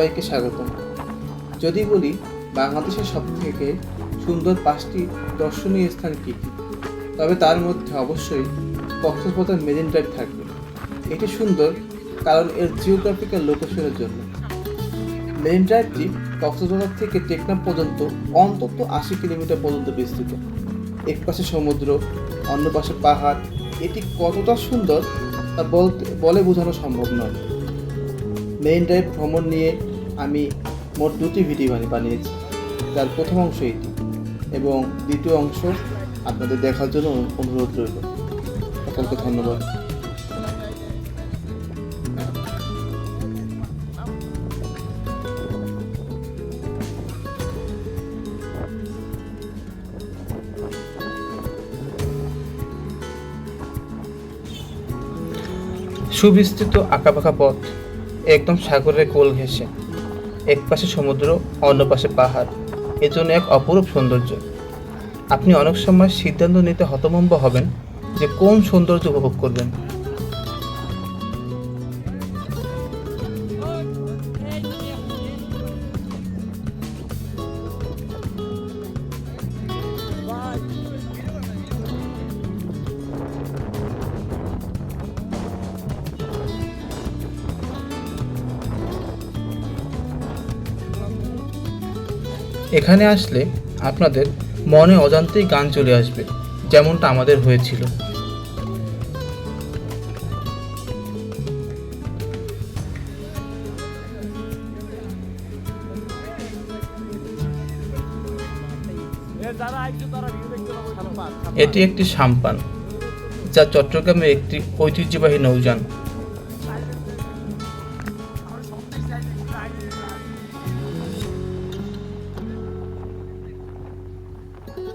সবাইকে স্বাগতম। যদি বলি, বাংলাদেশের সব থেকে সুন্দর পাঁচটি দর্শনীয় স্থান কী? তবে তার মধ্যে অবশ্যই কক্সবাজার মেরিন ড্রাইভ থাকবে। এটি সুন্দর কারণ এর জিওগ্রাফিক্যাল লোকেশনের জন্য। মেরিন ড্রাইভটি কক্সবাজার থেকে টেকনাফ পর্যন্ত অন্তত আশি কিলোমিটার পর্যন্ত বিস্তৃত। এক পাশে সমুদ্র, অন্য পাশে পাহাড়। এটি কতটা সুন্দর তা বলতে বলে বোঝানো সম্ভব নয়। মেইন ড্রাইভ ভ্রমণ নিয়ে আমি মোট দুটি ভিডিও বানি- বানিয়েছি। তার প্রথম অংশ এটি এবং দ্বিতীয় অংশ আপনাদের দেখার জন্য অনুরোধ রইল। সকলকে ধন্যবাদ। সুবিস্তৃত আঁকাবাঁকা পথ, একদম সাগরের কোল ঘেঁষে। এক পাশে সমুদ্র, অন্য পাশে পাহাড়। এজন্য এক অপরূপ সৌন্দর্য। আপনি অনেক সময় সিদ্ধান্ত নিতে হতভম্ব হবেন যে কোন সৌন্দর্য উপভোগ করবেন। এখানে আসলে আপনাদের মনে অজান্তেই গান চলে আসবে, যেমনটা আমাদের হয়েছিল। এটি একটি সাম্পান, যা চট্টগ্রামের একটি ঐতিহ্যবাহী নৌযান। এই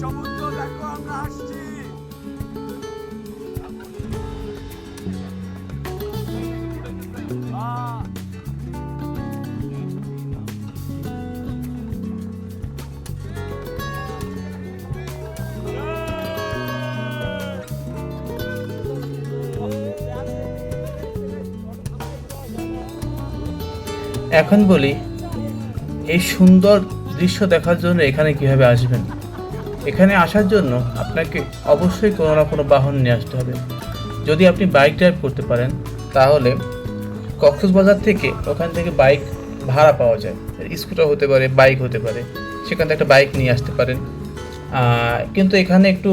সমুদ্র দেখো আমরা এখন বলি, এই সুন্দর দৃশ্য দেখার জন্য এখানে কীভাবে আসবেন? এখানে আসার জন্য আপনাকে অবশ্যই কোনো না কোনো বাহন নিয়ে আসতে হবে। যদি আপনি বাইক ড্রাইভ করতে পারেন, তাহলে কক্সবাজার থেকে ওখান থেকে বাইক ভাড়া পাওয়া যায়। স্কুটার হতে পারে বাইক হতে পারে, সেখান থেকে একটা বাইক নিয়ে আসতে পারেন। কিন্তু এখানে একটু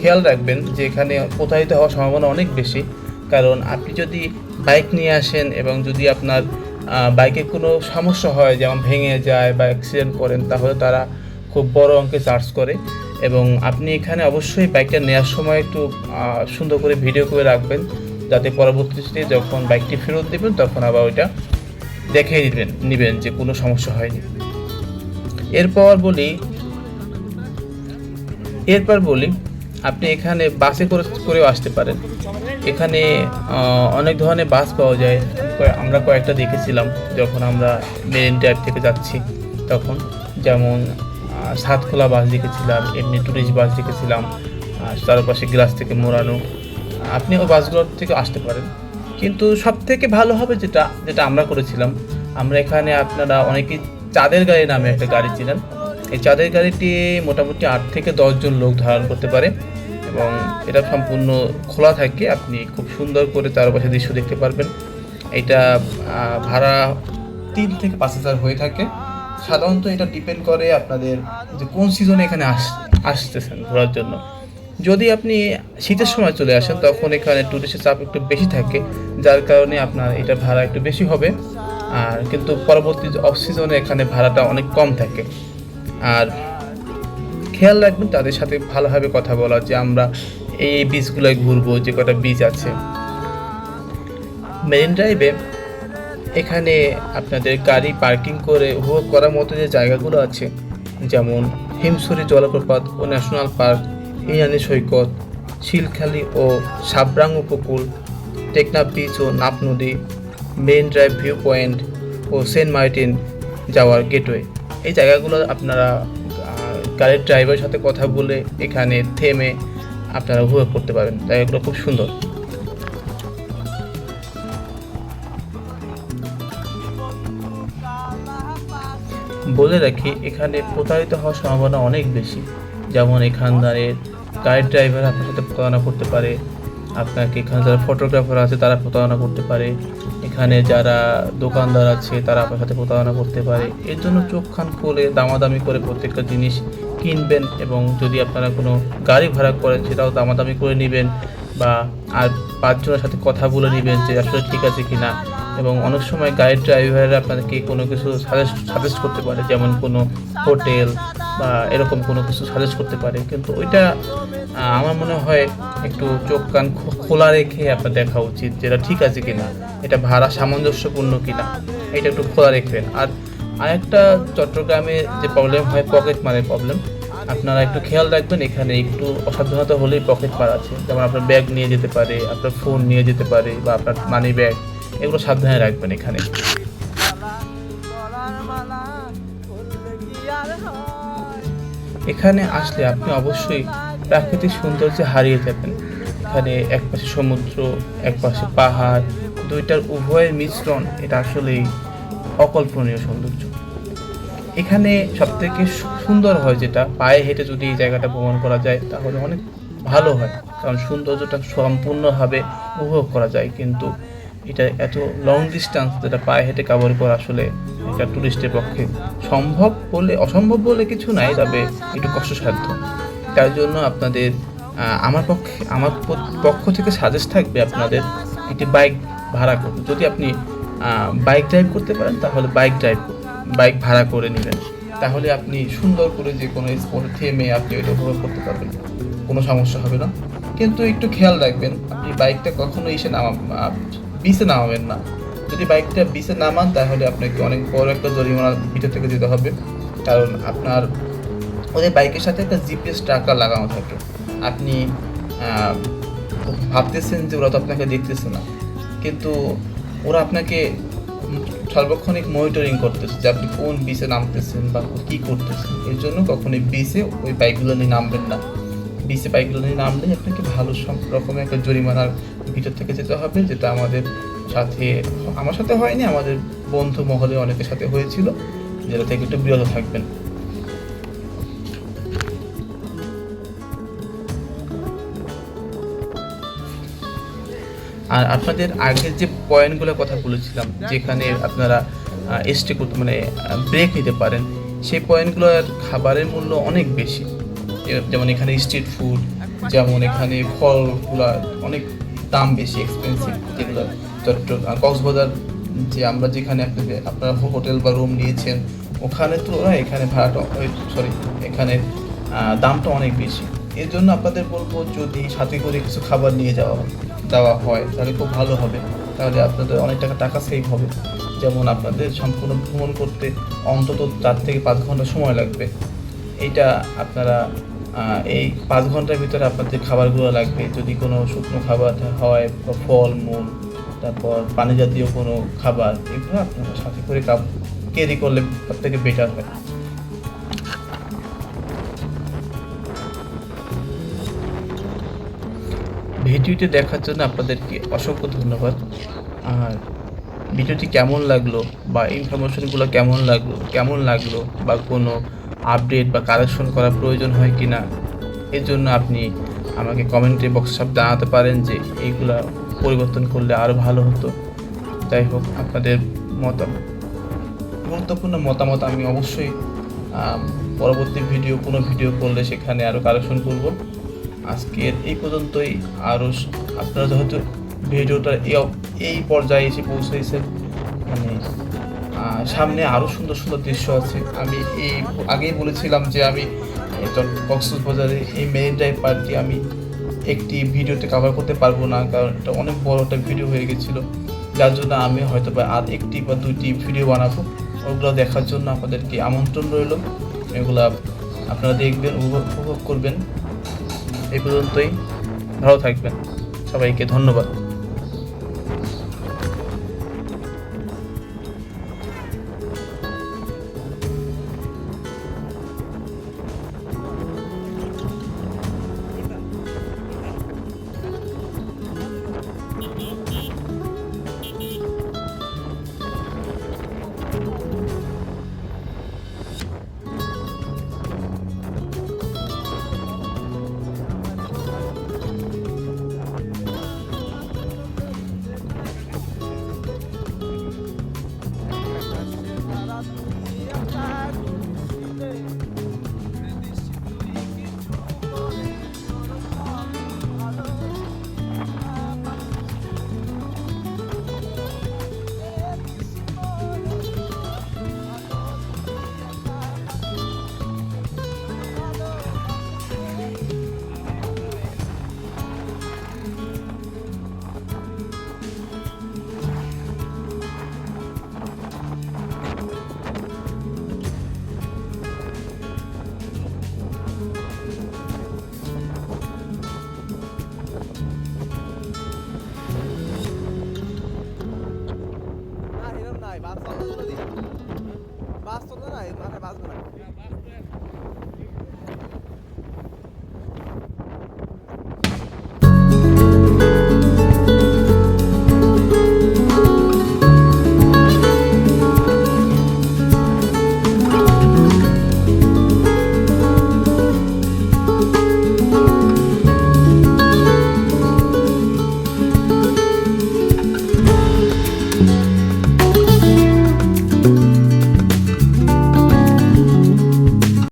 খেয়াল রাখবেন যে এখানে প্রতারিত হওয়ার সম্ভাবনা অনেক বেশি। কারণ আপনি যদি বাইক নিয়ে আসেন এবং যদি আপনার বাইকে কোনো সমস্যা হয়, যেমন ভেঙে যায় বা অ্যাক্সিডেন্ট করেন, তাহলে তারা খুব বড় অঙ্কে চার্জ করে। এবং আপনি এখানে অবশ্যই বাইকটা নেওয়ার সময় একটু সুন্দর করে ভিডিও করে রাখবেন, যাতে পরবর্তীতে যখন বাইকটি ফেরত দেবেন, তখন আবার ওইটা দেখে নেবেন নেবেন যে কোনো সমস্যা হয়নি। এরপর বলি এরপর বলি আপনি এখানে বাসে করে করেও আসতে পারেন। এখানে অনেক ধরনের বাস পাওয়া যায়। আমরা কয়েকটা দেখেছিলাম যখন আমরা মেরিন ড্রাইভ থেকে যাচ্ছি তখন। যেমন সাতখোলা বাস দেখেছিলাম, এমনি ট্যুরিস্ট বাস দেখেছিলাম চারপাশে গ্লাস থেকে মোড়ানো। আপনি ওই বাসগুলোর থেকে আসতে পারেন। কিন্তু সব থেকে ভালো হবে যেটা যেটা আমরা করেছিলাম, আমরা এখানে আপনারা অনেকেই চাঁদের গাড়ি নামে একটা গাড়ি ছিলেন। এই চাঁদের গাড়িটি মোটামুটি আট থেকে দশজন লোক ধারণ করতে পারে এবং এটা সম্পূর্ণ খোলা থাকে। আপনি খুব সুন্দর করে চারপাশে দৃশ্য দেখতে পারবেন। এটা ভাড়া তিন থেকে পাঁচ হাজার হয়ে থাকে। সাধারণত এটা ডিপেন্ড করে আপনাদের যে কোন সিজনে এখানে আস, আসতেছেন ঘোরার জন্য। যদি আপনি শীতের সময় চলে আসেন, তখন এখানে টুরিস্টের চাপ একটু বেশি থাকে, যার কারণে আপনার এটা ভাড়া একটু বেশি হবে। আর কিন্তু পরবর্তী অফ সিজনে এখানে ভাড়াটা অনেক কম থাকে। আর খেয়াল রাখবেন তাদের সাথে ভালোভাবে কথা বলা, যে আমরা এই বীজগুলোয় ঘুরবো, যে কটা বীজ আছে। মেরিন ড্রাইভে এখানে আপনাদের গাড়ি পার্কিং করে উপভোগ করার মতো যে জায়গাগুলো আছে, যেমন হিমসুরি জলপ্রপাত ও ন্যাশনাল পার্ক ইরানি সৈকত, শিলখালি ও সাবরাং উপকূল, টেকনাফ বিচ ও নাপ নদী মেন ড্রাইভ ভিউ পয়েন্ট ও সেন্ট মার্টিন যাওয়ার গেটওয়ে এই জায়গাগুলো আপনারা গাড়ির ড্রাইভারের সাথে কথা বলে এখানে থেমে আপনারা উপভোগ করতে পারেন জায়গাগুলো খুব সুন্দর। বলে রাখি, এখানে প্রতারিত হওয়ার সম্ভাবনা অনেক বেশি। যেমন এখানকারের গাড়ির ড্রাইভার আপনার সাথে প্রতারণা করতে পারে আপনাকে এখানে যারা ফটোগ্রাফার আছে, তারা প্রতারণা করতে পারে। এখানে যারা দোকানদার আছে, তারা আপনার সাথে প্রতারণা করতে পারে। এর জন্য চোখ খান খুলে দামাদামি করে প্রত্যেকটা জিনিস কিনবেন এবং যদি আপনারা কোনো গাড়ি ভাড়া করেন, সেটাও দামাদামি করে নেবেন বা আর পাঁচজনের সাথে কথা বলে নেবেন যে আসলে ঠিক আছে কি না এবং অনেক সময় গাড়ির ড্রাইভাররা আপনাদেরকে কোনো কিছু সাজেস্ট সাজেস্ট করতে পারে, যেমন কোনো হোটেল বা এরকম কোনো কিছু সাজেস্ট করতে পারে। কিন্তু ওইটা আমার মনে হয় একটু চোখ কান খোলা রেখে আপনার দেখা উচিত যেটা ঠিক আছে কিনা, এটা ভাড়া সামঞ্জস্যপূর্ণ কিনা, এটা একটু খোলা রাখবেন আর আরেকটা চট্টগ্রামে যে প্রবলেম হয় পকেট মারের প্রবলেম আপনারা একটু খেয়াল রাখবেন, এখানে একটু অসাবধানতা হলেই পকেট মার আছে। যেমন আপনার ব্যাগ নিয়ে যেতে পারে, আপনার ফোন নিয়ে যেতে পারে বা আপনার মানি ব্যাগ এগুলো সাবধানে রাখবেন এখানে। এখানে আসলে আপনি অবশ্যই প্রাকৃতিক সৌন্দর্যে হারিয়ে যাবেন। এখানে এক পাশে সমুদ্র, এক পাশে পাহাড়, দুইটার উভয়ের মিশ্রণ, এটা আসলেই অকল্পনীয় সৌন্দর্য। এখানে সবথেকে সুন্দর হয় যেটা, পায়ে হেঁটে যদি এই জায়গাটা ভ্রমণ করা যায়, তাহলে অনেক ভালো হয়। কারণ সৌন্দর্যটা সম্পূর্ণভাবে উপভোগ করা যায় কিন্তু এটা এত লং ডিস্টেন্স যেটা পায়ে হেঁটে কাভার করা আসলে একটা ট্যুরিস্টের পক্ষে সম্ভব বলে, অসম্ভব বলে কিছু নাই, তবে একটু কষ্টসাধ্য। তার জন্য আপনাদের আমার পক্ষে, আমার পক্ষ থেকে সাজেস্ট থাকবে আপনাদের একটি বাইক ভাড়া করুন যদি আপনি বাইক ড্রাইভ করতে পারেন, তাহলে বাইক ড্রাইভ বাইক ভাড়া করে নেবেন। তাহলে আপনি সুন্দর করে যে কোনো স্পটে থেমে আপনি ওইটা উপভোগ করতে পারবেন। কোনো সমস্যা হবে না। কিন্তু একটু খেয়াল রাখবেন, আপনি বাইকটা কখনো এসে নামা বিচে নামাবেন না। যদি বাইকটা বিচে নামান, তাহলে আপনাকে অনেক বড় একটা জরিমানা ভিতর থেকে দিতে হবে। কারণ আপনার ওদের বাইকের সাথে একটা জিপিএস ট্র্যাকার লাগানো থাকে। আপনি ভাবতেছেন যে ওরা তো আপনাকে দেখতেছে না। কিন্তু ওরা আপনাকে সার্বক্ষণিক মনিটরিং করতেছে যে আপনি কোন বিচে নামতেছেন বা কী করতেছেন। এর জন্য কখনোই বিচে ওই বাইকগুলো নিয়ে নামবেন না। বিচে বাইকগুলো নিয়ে নামলে আপনাকে ভালো রকমের একটা জরিমানার ভিতর থেকে যেতে হবে, যেটা আমাদের সাথে আমার সাথে হয়নি, আমাদের বন্ধু মহলে অনেকের সাথে হয়েছিল, যেটা থেকে একটু বিরত থাকবেন। আর আপনাদের আগের যে পয়েন্টগুলোর কথা বলেছিলাম, যেখানে আপনারা স্টে করতে মানে ব্রেক নিতে পারেন, সেই পয়েন্টগুলোর খাবারের মূল্য অনেক বেশি। যেমন এখানে স্ট্রিট ফুড যেমন এখানে ফলগুলো অনেক দাম বেশি এক্সপেন্সিভ যেগুলো চট্টগ্রাম কক্সবাজার যে আমরা যেখানে আপনাদের আপনারা হোটেল বা রুম নিয়েছেন, ওখানে তুলনায় এখানে ভাড়াটা সরি এখানে দামটা অনেক বেশি। এর জন্য আপনাদের বলব যদি সাথে করে কিছু খাবার নিয়ে যাওয়া দেওয়া হয়, তাহলে খুব ভালো হবে। তাহলে আপনাদের অনেক টাকা টাকা সেভ হবে। যেমন আপনাদের সম্পূর্ণ ভ্রমণ করতে অন্তত চার থেকে পাঁচ ঘণ্টা সময় লাগবে। এটা আপনারা এই পাঁচ ঘণ্টার ভিতরে আপনাদের খাবারগুলো লাগবে। যদি কোনো শুকনো খাবার হয়, বা ফল মূল তারপর পানি জাতীয় কোনো খাবার, এগুলো আপনারা সাথে করে ক্যারি করলে সব থেকে বেটার হয়। ভিডিওটি দেখার জন্য আপনাদেরকে অসংখ্য ধন্যবাদ। আর ভিডিওটি কেমন লাগল, বা ইনফরমেশনগুলো কেমন লাগল কেমন লাগল, বা কোনো আপডেট বা কারেকশন করার প্রয়োজন হয় কি না এর জন্য আপনি আমাকে কমেন্টে বক্স সব জানাতে পারেন যে এইগুলা পরিবর্তন করলে আরও ভালো হতো। যাই হোক, আপনাদের মতামত গুরুত্বপূর্ণ মতামত আমি অবশ্যই পরবর্তী ভিডিও কোনো ভিডিও করলে সেখানে আরও কালেকশন করব। আজকের এই পর্যন্তই। আরও আপনারা যেহেতু ভিডিওটা এই পর্যায়ে এসে পৌঁছেছেন মানে সামনে আরও সুন্দর সুন্দর দৃশ্য আছে। আমি এই আগেই বলেছিলাম যে আমি কক্সবাজারে এই মেরিন ড্রাইভ পার্কটি আমি একটি ভিডিওতে কভার করতে পারব না, কারণ এটা অনেক বড় একটা ভিডিও হয়ে গেছিল। যার জন্য আমি হয়তো বা আর একটি বা দুইটি ভিডিও বানাবো। ওগুলো দেখার জন্য আপনাদেরকে আমন্ত্রণ রইল। এগুলা আপনারা দেখবেন উপভোগ করবেন। এই পর্যন্তই। ভালো থাকবেন। সবাইকে ধন্যবাদ।